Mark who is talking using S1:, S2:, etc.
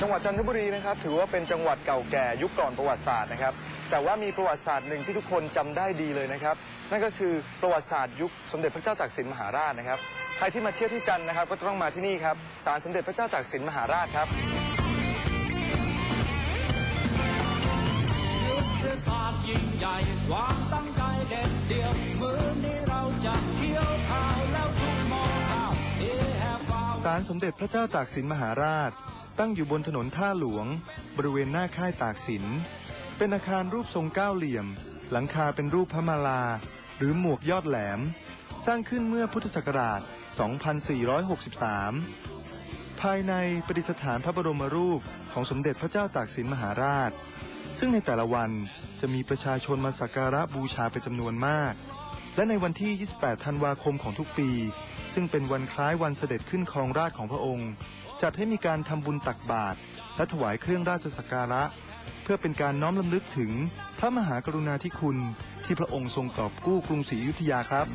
S1: จังหวัดจันทบุรีนะครับถือว่าเป็นจังหวัดเก่าแก่ยุคก่อนประวัติศาสตร์นะครับ แต่ว่ามีประวัติศาสตร์หนึ่งที่ทุกคนจำได้ดีเลยนะครับ นั่นก็คือประวัติศาสตร์ยุคสมเด็จพระเจ้าตากสินมหาราชนะครับ ใครที่มาเที่ยวที่จันทร์นะครับ ก็ต้องมาที่นี่ครับศาลสมเด็จพระเจ้าตากสินมหาราชครับ
S2: ยุทธศาสตร์ยิ่งใหญ่ความตั้งใจเด็ดเดี่ยว มือนี้เราจะเคี้ยวข้าวแล้วทุกมองข้าวเอแฮฟ้า
S1: ศาลสมเด็จพระเจ้าตากสินมหาราช ตั้งอยู่บนถนนท่าหลวง บริเวณหน้าค่ายตากสิน เป็นอาคารรูปทรงเก้าเหลี่ยม หลังคาเป็นรูปพระมาลา หรือหมวกยอดแหลม สร้างขึ้นเมื่อพุทธศักราช 2463 ภายในประดิษฐานพระบรมรูปของสมเด็จพระเจ้าตากสินมหาราช ซึ่งในแต่ละวันจะมีประชาชนมาสักการะบูชาเป็นจำนวนมาก และในวันที่ 28 ธันวาคมของทุกปี ซึ่งเป็นวันคล้ายวันเสด็จขึ้นครองราชของพระองค์ จัดให้มีการทำบุญตักบาตรและถวายเครื่องราชสักการะ เพื่อเป็นการน้อมลำลึกถึงพระมหากรุณาธิคุณที่พระองค์ทรงกอบกู้กรุงศรีอยุธยาครับ